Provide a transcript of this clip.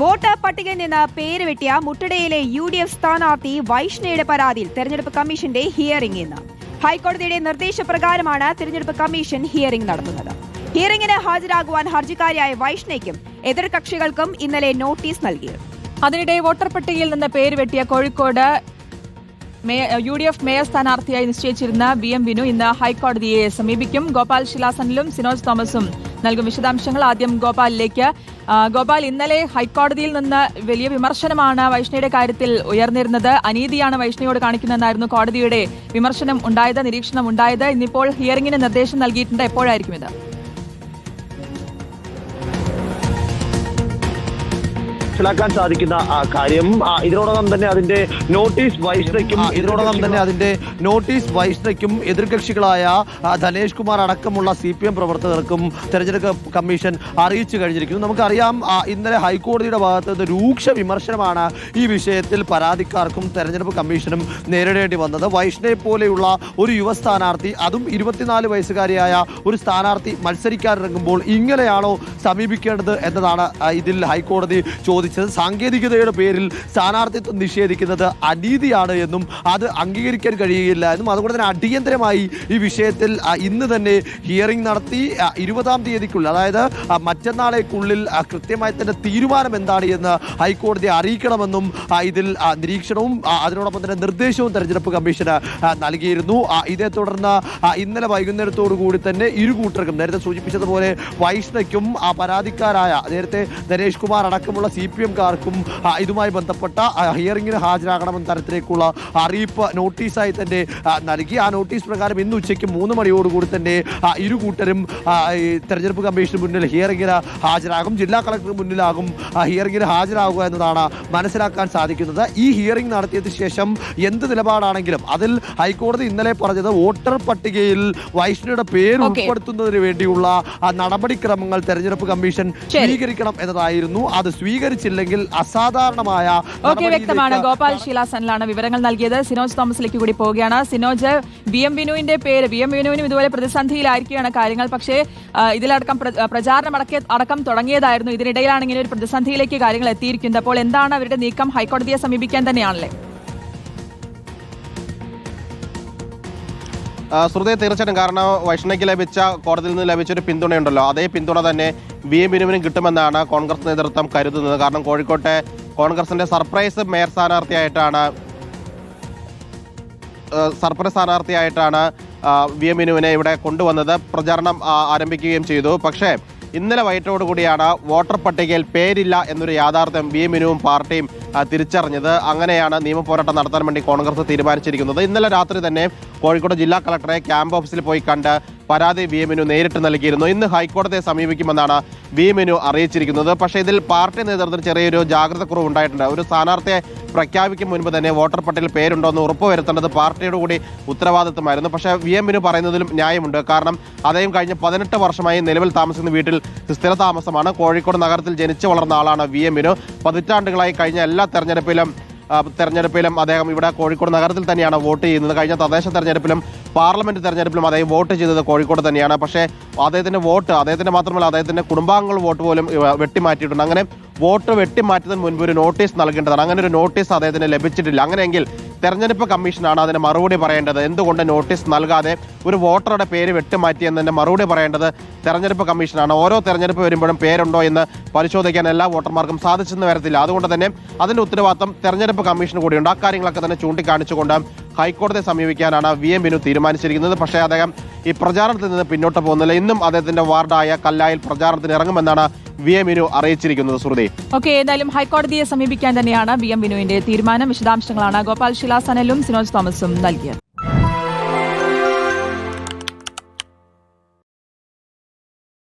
Voter പട്ടികയിൽ നിന്ന് പേര് വെട്ടിയ മുട്ടടയിലെ യു ഡി എഫ് സ്ഥാനാർത്ഥി വൈഷ്ണയുടെ പരാതിയിൽ തെരഞ്ഞെടുപ്പ് കമ്മീഷന്റെ ഹിയറിംഗ് ഇന്ന്. ഹൈക്കോടതിയുടെ നിർദ്ദേശപ്രകാരമാണ് തെരഞ്ഞെടുപ്പ് കമ്മീഷൻ ഹിയറിംഗ് നടത്തുന്നത്. ഹിയറിംഗിന് ഹാജരാകുവാൻ ഹർജിക്കാരിയായ വൈഷ്ണയ്ക്കും എതിർകക്ഷികൾക്കും ഇന്നലെ നോട്ടീസ് നൽകി അതിനിടെ വോട്ടർ പട്ടികയിൽ നിന്ന് പേര് വെട്ടിയ Kozhikode U D F mayor സ്ഥാനാർത്ഥിയായി നിശ്ചയിച്ചിരുന്ന വി എം വിനു ഇന്ന് ഹൈക്കോടതിയെ സമീപിക്കും. ഗോപാൽ ശിലാസനിലും സിനോജ് തോമസും നൽകും വിശദാംശങ്ങൾ. ആദ്യം ഗോപാലിലേക്ക് ഗോപാൽ ഇന്നലെ ഹൈക്കോടതിയിൽ നിന്ന് വലിയ വിമർശനമാണ് വൈഷ്ണയുടെ കാര്യത്തിൽ ഉയർന്നിരുന്നത്. അനീതിയാണ് വൈഷ്ണയോട് കാണിക്കുന്നതെന്നായിരുന്നു കോടതിയുടെ വിമർശനം ഉണ്ടായത് നിരീക്ഷണം ഉണ്ടായത്. ഇന്നിപ്പോൾ ഹിയറിംഗിന് നിർദ്ദേശം നൽകിയിട്ടുണ്ട്. എപ്പോഴായിരിക്കും ഇത്? മനസ്സിലാക്കാൻ സാധിക്കുന്ന ആ, കാര്യം. ഇതിനോടകം തന്നെ അതിന്റെ നോട്ടീസ് വൈഷ്ണയ്ക്കും ഇതിനോടകം തന്നെ അതിന്റെ നോട്ടീസ് വൈഷ്ണയ്ക്കും എതിർകക്ഷികളായ ധനേഷ് കുമാർ അടക്കമുള്ള സി പി എം പ്രവർത്തകർക്കും തെരഞ്ഞെടുപ്പ് കമ്മീഷൻ അറിയിച്ചു കഴിഞ്ഞിരിക്കുന്നു. നമുക്കറിയാം ഇന്നലെ ഹൈക്കോടതിയുടെ ഭാഗത്ത് നിന്ന് രൂക്ഷ വിമർശനമാണ് ഈ വിഷയത്തിൽ പരാതിക്കാർക്കും തെരഞ്ഞെടുപ്പ് കമ്മീഷനും നേരിടേണ്ടി വന്നത്. വൈഷ്ണയെ പോലെയുള്ള ഒരു യുവ സ്ഥാനാർത്ഥി അതും ഇരുപത്തിനാല് വയസ്സുകാരിയായ ഒരു സ്ഥാനാർത്ഥി മത്സരിക്കാനിറങ്ങുമ്പോൾ ഇങ്ങനെയാണോ സമീപിക്കേണ്ടത് എന്നതാണ് ഇതിൽ ഹൈക്കോടതി ചോദിച്ചത് സാങ്കേതികതയുടെ പേരിൽ സ്ഥാനാർത്ഥിത്വം നിഷേധിക്കുന്നത് അനീതിയാണ് എന്നും അത് അംഗീകരിക്കാൻ കഴിയുകയില്ല എന്നും. അതുകൊണ്ട് തന്നെ അടിയന്തരമായി ഈ വിഷയത്തിൽ ഇന്ന് തന്നെ ഹിയറിംഗ് നടത്തി ഇരുപതാം തീയതിക്കുള്ളിൽ അതായത് മറ്റന്നാളേക്കുള്ളിൽ കൃത്യമായി തന്നെ തീരുമാനം എന്താണ് എന്ന് ഹൈക്കോടതി അറിയിക്കണമെന്നും ഇതിൽ നിരീക്ഷണവും അതിനോടൊപ്പം തന്നെ നിർദ്ദേശവും തെരഞ്ഞെടുപ്പ് കമ്മീഷന് നൽകിയിരുന്നു. ഇതേ തുടർന്ന് ഇന്നലെ വൈകുന്നേരത്തോടു കൂടി തന്നെ ഇരു കൂട്ടർക്കും നേരത്തെ സൂചിപ്പിച്ചതുപോലെ വൈഷ്ണയ്ക്കും പരാതിക്കാരായ നേരത്തെ ധനേഷ് കുമാർ അടക്കമുള്ള സി പി എംകാർക്കും ഇതുമായി ബന്ധപ്പെട്ട ഹിയറിംഗിന് ഹാജരാകണമെന്ന തരത്തിലേക്കുള്ള അറിയിപ്പ് നോട്ടീസായി തന്നെ നൽകി ആ നോട്ടീസ് പ്രകാരം ഇന്ന് ഉച്ചയ്ക്ക് മൂന്ന് മണിയോടുകൂടി തന്നെ ഇരു കൂട്ടരും തെരഞ്ഞെടുപ്പ് കമ്മീഷന് മുന്നിൽ ഹിയറിംഗിന് ഹാജരാകും ജില്ലാ കളക്ടർ മുന്നിലാകും ഹിയറിംഗിന് ഹാജരാകുക എന്നതാണ് മനസ്സിലാക്കാൻ സാധിക്കുന്നത് ഈ ഹിയറിംഗ് നടത്തിയതിനു ശേഷം എന്ത് നിലപാടാണെങ്കിലും അതിൽ ഹൈക്കോടതി ഇന്നലെ പറഞ്ഞത് വോട്ടർ പട്ടികയിൽ വൈഷ്ണയുടെ പേര്. ഉൾപ്പെടുത്തുന്നതിന് വേണ്ടിയുള്ള നടപടിക്രമങ്ങൾ തെരഞ്ഞെടുപ്പ് കമ്മീഷൻ. സ്വീകരിക്കണം എന്നതായിരുന്നു അത് സ്വീകരിച്ചില്ലെങ്കിൽ അസാധാരണമായ ഓക്കെ വ്യക്തമാണ്. ഗോപാൽ ശീലാസനിലാണ് വിവരങ്ങൾ നൽകിയത്. സിനോജ് തോമസിലേക്ക് കൂടി പോവുകയാണ്. സിനോജ് ബി എം വിനുവിന്റെ പേര് ബി എം വിനുവിനും ഇതുപോലെ പ്രതിസന്ധിയിലായിരിക്കുകയാണ് കാര്യങ്ങൾ. പക്ഷേ ഇതിലടക്കം പ്രചാരണം അടക്ക അടക്കം തുടങ്ങിയതായിരുന്നു. ഇതിനിടയിലാണ് ഇങ്ങനെ ഒരു പ്രതിസന്ധിയിലേക്ക് കാര്യങ്ങൾ എത്തിയിരിക്കുന്നത്. അപ്പോൾ എന്താണ് അവരുടെ നീക്കം? ഹൈക്കോടതിയെ സമീപിക്കാൻ തന്നെയാണല്ലേ? ആ, ശ്രുതി തീർച്ചയായിട്ടും. കാരണം വൈഷ്ണയ്ക്ക് ലഭിച്ച കോടതിയിൽ നിന്ന് ലഭിച്ച ഒരു പിന്തുണയുണ്ടല്ലോ. അതേ പിന്തുണ തന്നെ വി. എം. ബിനുവിനും കിട്ടുമെന്നാണ് കോൺഗ്രസ് നേതൃത്വം കരുതുന്നത്. കാരണം കോഴിക്കോട്ടെ കോൺഗ്രസിന്റെ സർപ്രൈസ് മേയർ സ്ഥാനാർത്ഥിയായിട്ടാണ് സർപ്രൈസ് സ്ഥാനാർത്ഥിയായിട്ടാണ് വി. എം. ബിനുവിനെ ഇവിടെ കൊണ്ടുവന്നത്. പ്രചാരണം ആരംഭിക്കുകയും ചെയ്തു. പക്ഷേ ഇന്നലെ വൈകിട്ടോടു കൂടിയാണ് വോട്ടർ പട്ടികയിൽ പേരില്ല എന്നൊരു യാഥാർത്ഥ്യം വി എമ്മിനും പാർട്ടിയും തിരിച്ചറിഞ്ഞത്. അങ്ങനെയാണ് നിയമപോരാട്ടം നടത്താൻ വേണ്ടി കോൺഗ്രസ് തീരുമാനിച്ചിരിക്കുന്നത്. ഇന്നലെ രാത്രി തന്നെ കോഴിക്കോട് ജില്ലാ കളക്ടറെ ക്യാമ്പ് ഓഫീസിൽ പോയി കണ്ട് പരാതി വി എമ്മിനു നേരിട്ട് നൽകിയിരുന്നു. ഇന്ന് ഹൈക്കോടതിയെ സമീപിക്കുമെന്നാണ് വി എമ്മിനു അറിയിച്ചിരിക്കുന്നത്. പക്ഷേ ഇതിൽ പാർട്ടി നേതൃത്വത്തിൽ ചെറിയൊരു ജാഗ്രത കുറവ് ഉണ്ടായിട്ടുണ്ട്. ഒരു സ്ഥാനാർത്ഥിയെ പ്രഖ്യാപിക്കും മുൻപ് തന്നെ വോട്ടർ പട്ടികയിൽ പേരുണ്ടോ എന്ന് ഉറപ്പുവരുത്തേണ്ടത് പാർട്ടിയുടെ കൂടി ഉത്തരവാദിത്തമായിരുന്നു പക്ഷേ വി എമ്മിനു പറയുന്നതിലും ന്യായമുണ്ട്. കാരണം അദ്ദേഹം കഴിഞ്ഞ പതിനെട്ട് വർഷമായി നിലവിൽ താമസിക്കുന്ന വീട്ടിൽ സ്ഥിരതാമസമാണ്. കോഴിക്കോട് നഗരത്തിൽ ജനിച്ചു വളർന്ന ആളാണ് വി എമ്മിനു പതിറ്റാണ്ടുകളായി കഴിഞ്ഞ എല്ലാ തെരഞ്ഞെടുപ്പിലും തെരഞ്ഞെടുപ്പിലും അദ്ദേഹം ഇവിടെ കോഴിക്കോട് നഗരത്തിൽ തന്നെയാണ് വോട്ട് ചെയ്യുന്നത്. കഴിഞ്ഞ തദ്ദേശ തെരഞ്ഞെടുപ്പിലും പാർലമെന്റ് തെരഞ്ഞെടുപ്പിലും അദ്ദേഹം വോട്ട് ചെയ്തത് കോഴിക്കോട് തന്നെയാണ്. പക്ഷേ അദ്ദേഹത്തിന്റെ വോട്ട് അദ്ദേഹത്തിന്റെ മാത്രമല്ല അദ്ദേഹത്തിന്റെ കുടുംബാംഗങ്ങൾ വോട്ട് പോലും വെട്ടിമാറ്റിയിട്ടുണ്ട്. അങ്ങനെ വോട്ട് വെട്ടിമാറ്റുന്നതിന് മുൻപ് ഒരു നോട്ടീസ് നൽകേണ്ടതാണ്. അങ്ങനെ ഒരു നോട്ടീസ് അദ്ദേഹത്തിന് ലഭിച്ചിട്ടില്ല. അങ്ങനെയെങ്കിൽ തെരഞ്ഞെടുപ്പ് കമ്മീഷനാണ് അതിന് മറുപടി പറയേണ്ടത്. എന്തുകൊണ്ട് നോട്ടീസ് നൽകാതെ ഒരു വോട്ടറുടെ പേര് വെട്ടിമാറ്റി എന്നതിന്റെ മറുപടി പറയേണ്ടത് തെരഞ്ഞെടുപ്പ് കമ്മീഷനാണ്. ഓരോ തെരഞ്ഞെടുപ്പ് വരുമ്പോഴും പേരുണ്ടോ എന്ന് പരിശോധിക്കാൻ എല്ലാ വോട്ടർമാർക്കും സാധിച്ചെന്ന് വരത്തില്ല. അതുകൊണ്ട് തന്നെ അതിന്റെ ഉത്തരവാദിത്തം തെരഞ്ഞെടുപ്പ് കമ്മീഷന് കൂടിയുണ്ട്. അക്കാര്യങ്ങളൊക്കെ കാര്യങ്ങളൊക്കെ തന്നെ ചൂണ്ടിക്കാണിച്ചുകൊണ്ട് ഹൈക്കോടതിയെ സമീപിക്കാനാണ് വി എം ബിനു തീരുമാനിച്ചിരിക്കുന്നത്. പക്ഷേ അദ്ദേഹം ഈ പ്രചാരണത്തിൽ നിന്ന് പിന്നോട്ട് പോകുന്നില്ല. ഇന്നും അദ്ദേഹത്തിന്റെ വാർഡായ കല്ലായിൽ പ്രചാരണത്തിന് ഇറങ്ങുമെന്നാണ് വി എം ബിനു അറിയിച്ചിരിക്കുന്നത് ശ്രുതി ഓക്കെ ഏതായാലും ഹൈക്കോടതിയെ സമീപിക്കാൻ തന്നെയാണ് വി എം വിനുവിന്റെ തീരുമാനം. വിശദാംശങ്ങളാണ് ഗോപാൽ ശിലാസനലും സിനോജ് തോമസും നൽകിയത്.